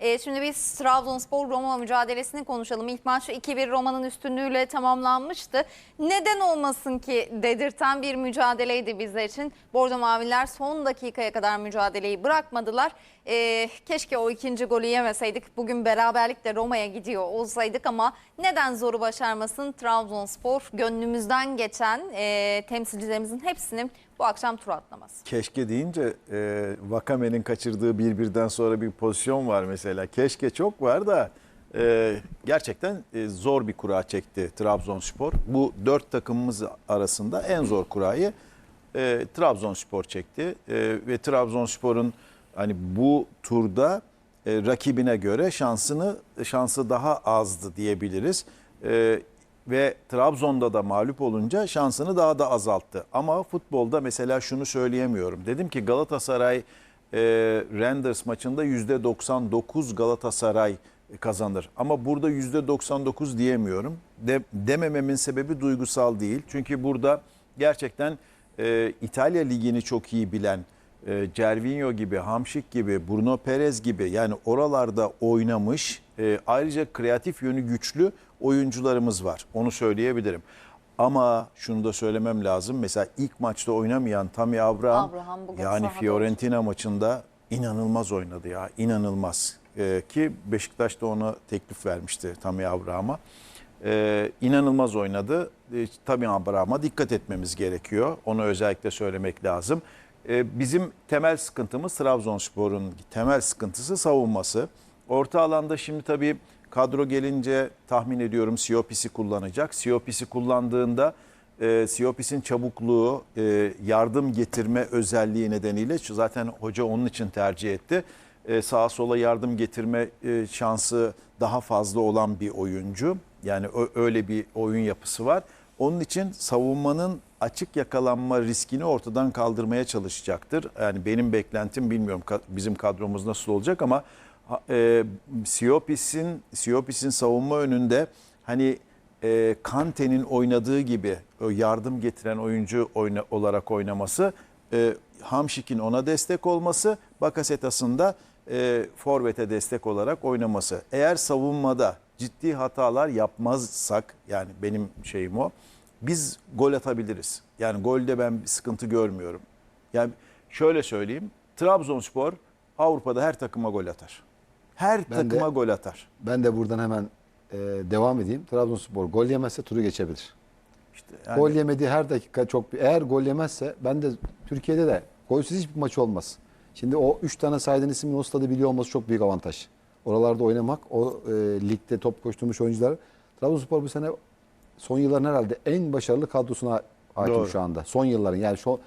E, şimdi biz Trabzonspor Roma mücadelesini konuşalım. İlk maç 2-1 Roma'nın üstünlüğüyle tamamlanmıştı. Neden olmasın ki dedirten bir mücadeleydi bizler için. Bordo Maviler son dakikaya kadar mücadeleyi bırakmadılar. E, keşke o ikinci golü yemeseydik. Bugün beraberlikle Roma'ya gidiyor olsaydık ama neden zoru başarmasın Trabzonspor gönlümüzden geçen e, temsilcilerimizin hepsinin bu akşam tur atlaması. Keşke deyince e, Vakame'nin kaçırdığı bir birden sonra bir pozisyon var mesela. Keşke çok var da e, gerçekten e, zor bir kura çekti Trabzonspor. Bu dört takımımız arasında en zor kurayı e, Trabzonspor çekti. E, ve Trabzonspor'un hani bu turda e, rakibine göre şansını şansı daha azdı diyebiliriz. E, ve Trabzon'da da mağlup olunca şansını daha da azalttı. Ama futbolda mesela şunu söyleyemiyorum. Dedim ki Galatasaray e, Renders maçında %99 Galatasaray kazanır. Ama burada %99 diyemiyorum. De, demememin sebebi duygusal değil. Çünkü burada gerçekten e, İtalya Ligi'ni çok iyi bilen, e, Cervinho gibi, Hamşik gibi, Bruno Perez gibi yani oralarda oynamış e, ayrıca kreatif yönü güçlü oyuncularımız var. Onu söyleyebilirim. Ama şunu da söylemem lazım. Mesela ilk maçta oynamayan Tammy Abraham, Abraham yani Fiorentina maçında inanılmaz oynadı ya. inanılmaz. E, ki Beşiktaş da ona teklif vermişti Tammy Abraham'a. E, inanılmaz oynadı. E, tabii Abraham'a dikkat etmemiz gerekiyor. Onu özellikle söylemek lazım. E, bizim temel sıkıntımız Trabzonspor'un temel sıkıntısı savunması. Orta alanda şimdi tabii kadro gelince tahmin ediyorum Siopis'i kullanacak. Siopis'i kullandığında e, Siopis'in çabukluğu, e, yardım getirme özelliği nedeniyle zaten hoca onun için tercih etti. E, sağa sola yardım getirme e, şansı daha fazla olan bir oyuncu. Yani öyle bir oyun yapısı var. Onun için savunmanın açık yakalanma riskini ortadan kaldırmaya çalışacaktır. Yani benim beklentim bilmiyorum bizim kadromuz nasıl olacak ama e, Siopis'in Siopis'in savunma önünde hani e, Kante'nin oynadığı gibi o yardım getiren oyuncu oyna, olarak oynaması, e, Hamşik'in ona destek olması, Bakasetas'ın da e, Forvet'e destek olarak oynaması. Eğer savunmada ciddi hatalar yapmazsak, yani benim şeyim o, biz gol atabiliriz. Yani golde ben bir sıkıntı görmüyorum. Yani şöyle söyleyeyim, Trabzonspor Avrupa'da her takıma gol atar. Her Ben de- takıma gol atar. Ben de buradan hemen e, devam edeyim. Trabzonspor gol yemezse turu geçebilir. İşte yani- Gol yemediği her dakika çok eğer gol yemezse ben de Türkiye'de de golsüz hiçbir maç olmaz. Şimdi o 3 tane saydığın ismin o stadı biliyor olması çok büyük avantaj. Oralarda oynamak, o e, ligde top koşturmuş oyuncular. Trabzonspor bu sene son yılların herhalde en başarılı kadrosuna hakim Doğru. şu anda. Son yılların yani şu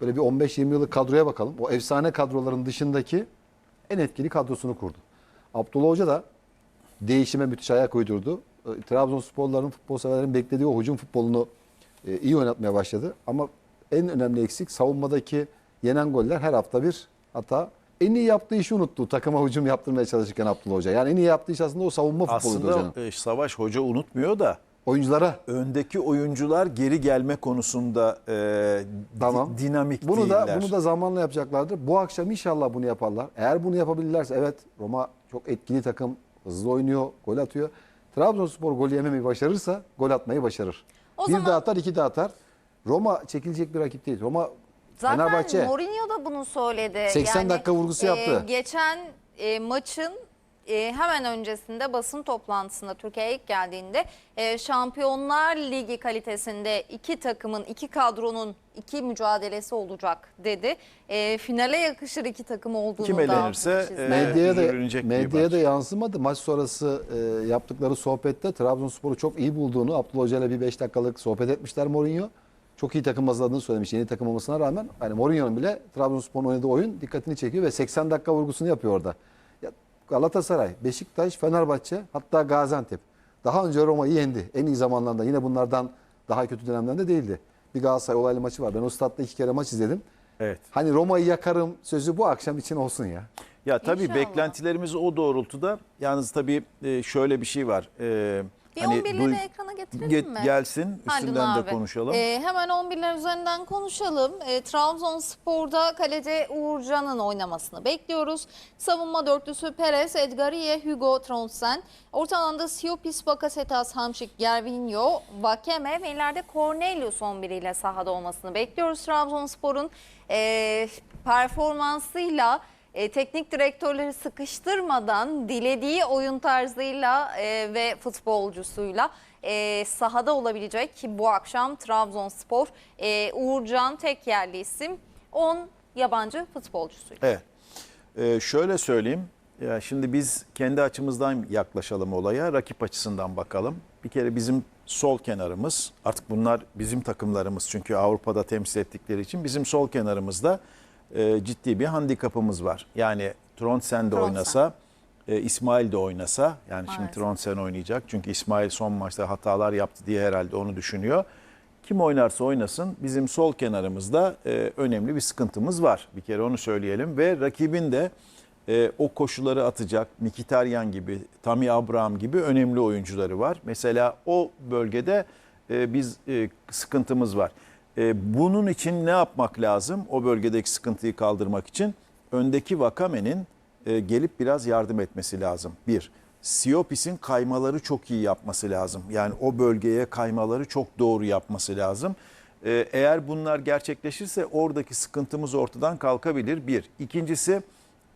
böyle bir 15-20 yıllık kadroya bakalım. O efsane kadroların dışındaki en etkili kadrosunu kurdu. Abdullah Hoca da değişime müthiş ayak uydurdu. E, Trabzonsporların, futbol severlerin beklediği o hücum futbolunu e, iyi oynatmaya başladı. Ama en önemli eksik savunmadaki yenen goller her hafta bir hata. En iyi yaptığı işi unuttu. Takıma hücum yaptırmaya çalışırken Abdullah Hoca. Yani en iyi yaptığı iş aslında o savunma futboluydu hocanın. Aslında e, Savaş Hoca unutmuyor da Oyunculara öndeki oyuncular geri gelme konusunda e, di- Tamam. dinamik bunu değiller. da bunu da zamanla yapacaklardır. Bu akşam inşallah bunu yaparlar. Eğer bunu yapabilirlerse evet Roma çok etkili takım. Hızlı oynuyor, gol atıyor. Trabzonspor gol yememeyi başarırsa gol atmayı başarır. O bir zaman- de atar, iki de atar. Roma çekilecek bir rakip değil. Roma Zaten Fenerbahçe Mourinho da bunu söyledi. 80 dakika vurgusu yaptı. geçen e, maçın e, hemen öncesinde basın toplantısında Türkiye'ye ilk geldiğinde e, Şampiyonlar Ligi kalitesinde iki takımın, iki kadronun iki mücadelesi olacak dedi. E, finale yakışır iki takım olduğunu Kim da elenirse, e, medyaya da medyaya da yansımadı. Maç sonrası e, yaptıkları sohbette Trabzonspor'u çok iyi bulduğunu, Abdullah Hoca ile bir 5 dakikalık sohbet etmişler Mourinho. Çok iyi takım hazırladığını söylemiş yeni takım olmasına rağmen. Hani Mourinho'nun bile Trabzonspor'un oynadığı oyun dikkatini çekiyor ve 80 dakika vurgusunu yapıyor orada. Ya Galatasaray, Beşiktaş, Fenerbahçe hatta Gaziantep. Daha önce Roma'yı yendi. En iyi zamanlarında yine bunlardan daha kötü dönemlerinde değildi. Bir Galatasaray olaylı maçı var. Ben o statta iki kere maç izledim. Evet. Hani Roma'yı yakarım sözü bu akşam için olsun ya. Ya tabii İnşallah. beklentilerimiz o doğrultuda. Yalnız tabii e, şöyle bir şey var. E, Bir Hani 11'leri duy- ekrana getirelim Get- mi? gelsin Haldun üstünden de abi. konuşalım. Ee, hemen 11'ler üzerinden konuşalım. Ee, Trabzonspor'da kalede Uğurcan'ın oynamasını bekliyoruz. Savunma dörtlüsü Perez, Edgariye, Hugo Tronsen. Orta alanda Siopis, Bakasetas, Hamşik, Gervinho, Vakeme ve ileride Cornelius 11 ile sahada olmasını bekliyoruz. Trabzonspor'un ee, performansıyla e, teknik direktörleri sıkıştırmadan dilediği oyun tarzıyla e, ve futbolcusuyla e, sahada olabilecek ki bu akşam Trabzonspor e, Uğurcan tek yerli isim 10 yabancı futbolcusuyla. Evet. Ee, şöyle söyleyeyim. Ya şimdi biz kendi açımızdan yaklaşalım olaya, rakip açısından bakalım. Bir kere bizim sol kenarımız, artık bunlar bizim takımlarımız çünkü Avrupa'da temsil ettikleri için bizim sol kenarımızda e, ciddi bir handikapımız var. Yani Trondsen de oynasa, e, İsmail de oynasa, yani şimdi. Trondsen oynayacak çünkü İsmail son maçta hatalar yaptı diye herhalde onu düşünüyor. Kim oynarsa oynasın bizim sol kenarımızda e, önemli bir sıkıntımız var. Bir kere onu söyleyelim ve rakibin de e, o koşuları atacak Mkhitaryan gibi, Tammy Abraham gibi önemli oyuncuları var. Mesela o bölgede e, biz e, sıkıntımız var. E, bunun için ne yapmak lazım? O bölgedeki sıkıntıyı kaldırmak için öndeki Vakame'nin e, gelip biraz yardım etmesi lazım. Bir, Siopis'in kaymaları çok iyi yapması lazım. Yani o bölgeye kaymaları çok doğru yapması lazım. E, eğer bunlar gerçekleşirse oradaki sıkıntımız ortadan kalkabilir. Bir. İkincisi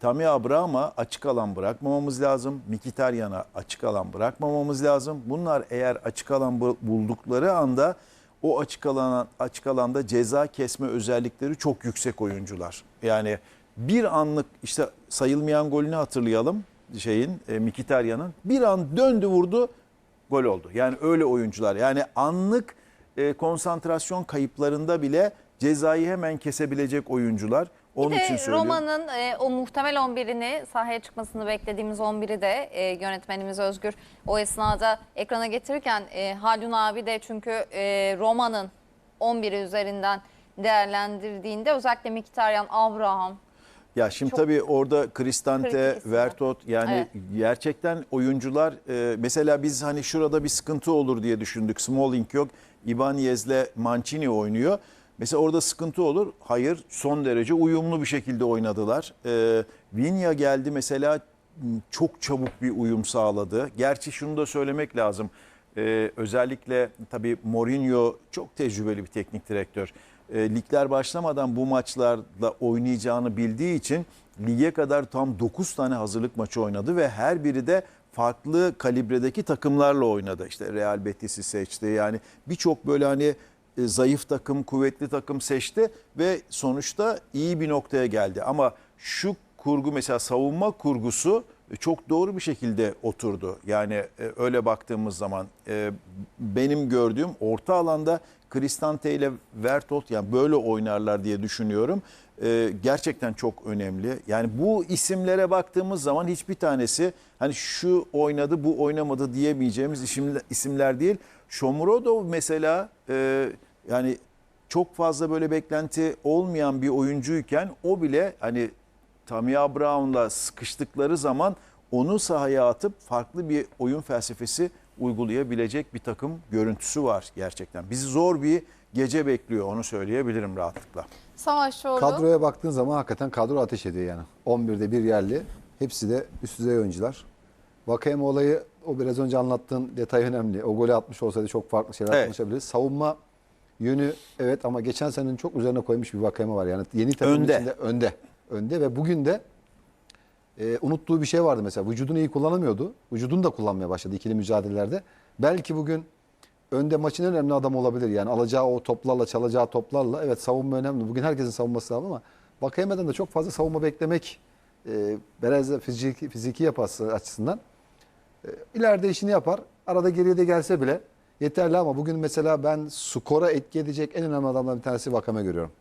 Tammy Abraham'a açık alan bırakmamamız lazım. Mkhitaryan'a açık alan bırakmamamız lazım. Bunlar eğer açık alan bu- buldukları anda o açık alana açık alanda ceza kesme özellikleri çok yüksek oyuncular. Yani bir anlık işte sayılmayan golünü hatırlayalım şeyin e, Mkhitaryan'ın bir an döndü vurdu gol oldu. Yani öyle oyuncular. Yani anlık e, konsantrasyon kayıplarında bile cezayı hemen kesebilecek oyuncular. Onun Bir için de söylüyorum. Roma'nın e, o muhtemel 11'ini sahaya çıkmasını beklediğimiz 11'i de e, yönetmenimiz Özgür o esnada ekrana getirirken e, Haldun abi de çünkü e, Roma'nın 11'i üzerinden değerlendirdiğinde özellikle Mkhitaryan, Abraham Ya şimdi Çok tabii orada Cristante, isimler. Vertot yani gerçekten oyuncular e, mesela biz hani şurada bir sıkıntı olur diye düşündük. Smalling yok. Ibanez'le Mancini oynuyor. Mesela orada sıkıntı olur. Hayır son derece uyumlu bir şekilde oynadılar. E, Vinya geldi mesela çok çabuk bir uyum sağladı. Gerçi şunu da söylemek lazım. E, özellikle tabii Mourinho çok tecrübeli bir teknik direktör. E, ligler başlamadan bu maçlarla oynayacağını bildiği için lige kadar tam 9 tane hazırlık maçı oynadı ve her biri de farklı kalibredeki takımlarla oynadı. İşte Real Betis'i seçti. Yani birçok böyle hani e, zayıf takım, kuvvetli takım seçti ve sonuçta iyi bir noktaya geldi. Ama şu kurgu mesela savunma kurgusu e, çok doğru bir şekilde oturdu. Yani e, öyle baktığımız zaman benim gördüğüm orta alanda Cristante ile Vertot yani böyle oynarlar diye düşünüyorum. Gerçekten çok önemli. Yani bu isimlere baktığımız zaman hiçbir tanesi hani şu oynadı bu oynamadı diyemeyeceğimiz isimler, değil. Shomurodov mesela yani çok fazla böyle beklenti olmayan bir oyuncuyken o bile hani Tammy Abraham'la sıkıştıkları zaman onu sahaya atıp farklı bir oyun felsefesi uygulayabilecek bir takım görüntüsü var gerçekten. Bizi zor bir gece bekliyor onu söyleyebilirim rahatlıkla. Savaşçıoğlu. Kadroya baktığın zaman hakikaten kadro ateş ediyor yani. 11'de bir yerli. Hepsi de üst düzey oyuncular. Vakayeme olayı o biraz önce anlattığın detay önemli. O golü atmış olsaydı çok farklı şeyler Evet. konuşabiliriz. Savunma yönü evet ama geçen senenin çok üzerine koymuş bir Vakayeme var. Yani yeni takımın Önde. içinde önde. Önde ve bugün de e, unuttuğu bir şey vardı mesela. Vücudunu iyi kullanamıyordu. Vücudunu da kullanmaya başladı ikili mücadelelerde. Belki bugün önde maçın en önemli adamı olabilir. Yani alacağı o toplarla, çalacağı toplarla. Evet savunma önemli. Bugün herkesin savunması lazım ama Vakayeme'den de çok fazla savunma beklemek e, biraz da fiziki, fiziki yapası açısından e, ileride işini yapar. Arada geriye de gelse bile yeterli ama bugün mesela ben skora etki edecek en önemli adamlardan bir tanesi Vakame görüyorum.